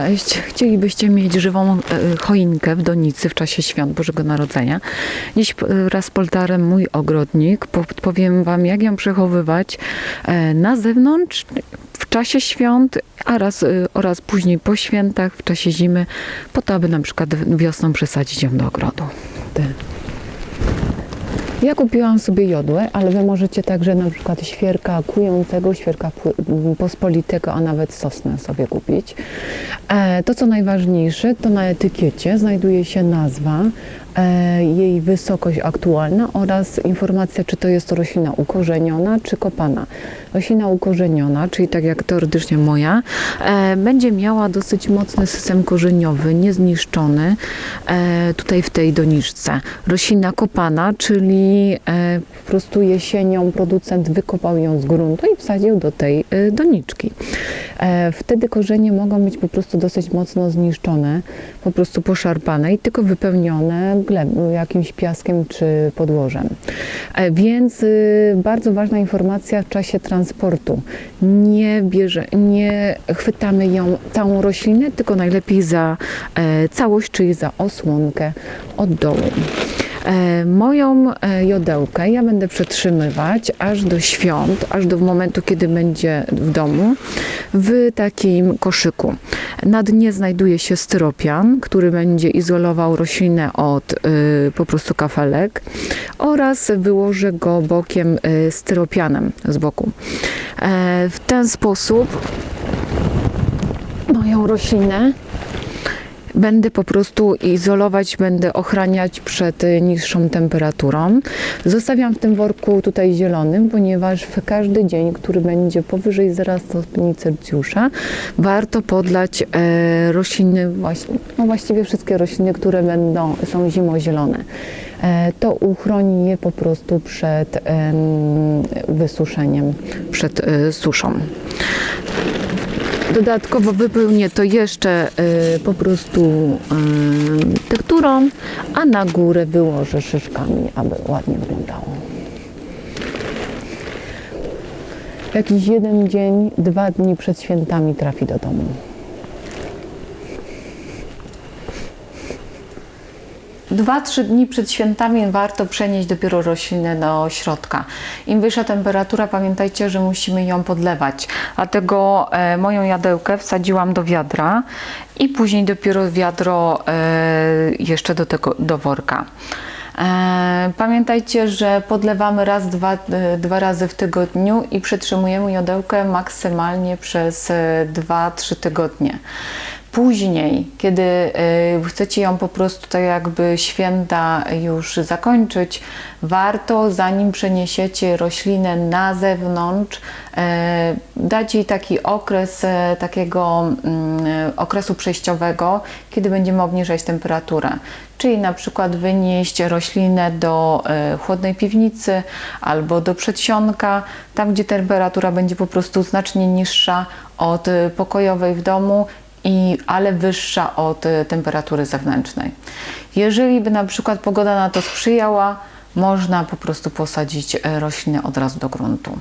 Cześć, chcielibyście mieć żywą e, choinkę w donicy w czasie świąt Bożego Narodzenia. Dziś e, raz poltarem mój ogrodnik. Powiem Wam, jak ją przechowywać e, na zewnątrz w czasie świąt, a raz, e, oraz później po świętach, w czasie zimy, po to, aby na przykład wiosną przesadzić ją do ogrodu. Ja kupiłam sobie jodłę, ale wy możecie także na przykład świerka kującego, świerka pospolitego, a nawet sosnę sobie kupić. E, to co najważniejsze, to na etykiecie znajduje się nazwa, jej wysokość aktualna oraz informacja, czy to jest roślina ukorzeniona, czy kopana. Roślina ukorzeniona, czyli tak jak teoretycznie moja, e, będzie miała dosyć mocny system korzeniowy, niezniszczony e, tutaj w tej doniczce. Roślina kopana, czyli e, po prostu jesienią producent wykopał ją z gruntu i wsadził do tej e, doniczki. E, wtedy korzenie mogą być po prostu dosyć mocno zniszczone, po prostu poszarpane i tylko wypełnione gleb, jakimś piaskiem czy podłożem. E, Więc y, bardzo ważna informacja w czasie transportu. Nie, bierze, nie chwytamy ją całą roślinę, tylko najlepiej za e, całość, czyli za osłonkę od dołu. E, Moją e, jodełkę ja będę przetrzymywać aż do świąt, aż do momentu, kiedy będzie w domu, w takim koszyku. Na dnie znajduje się styropian, który będzie izolował roślinę od y, po prostu kafelek oraz wyłożę go bokiem y, styropianem z boku. E, W ten sposób moją roślinę Będę po prostu izolować, będę ochraniać przed y, niższą temperaturą. Zostawiam w tym worku tutaj zielonym, ponieważ w każdy dzień, który będzie powyżej 0 stopni Celsjusza, warto podlać e, rośliny, właśnie, no właściwie wszystkie rośliny, które będą, są zimozielone. E, to uchroni je po prostu przed em, wysuszeniem, przed e, suszą. Dodatkowo wypełnię to jeszcze y, po prostu y, tekturą, a na górę wyłożę szyszkami, aby ładnie wyglądało. Jakiś jeden dzień, dwa dni przed świętami trafi do domu. Dwa, trzy dni przed świętami warto przenieść dopiero roślinę do środka. Im wyższa temperatura, pamiętajcie, że musimy ją podlewać. Dlatego e, moją jadełkę wsadziłam do wiadra i później dopiero wiadro e, jeszcze do tego do worka. E, Pamiętajcie, że podlewamy raz, dwa, dwa razy w tygodniu i przetrzymujemy jodełkę maksymalnie przez 2-3 tygodnie. Później, kiedy y, chcecie ją po prostu tak jakby święta już zakończyć, warto zanim przeniesiecie roślinę na zewnątrz, y, dać jej taki okres y, takiego mm, okresu przejściowego, kiedy będziemy obniżać temperaturę. Czyli na przykład wynieść roślinę do chłodnej piwnicy albo do przedsionka, tam gdzie temperatura będzie po prostu znacznie niższa od pokojowej w domu i, ale wyższa od y, temperatury zewnętrznej. Jeżeli by na przykład pogoda na to sprzyjała, można po prostu posadzić y, roślinę od razu do gruntu.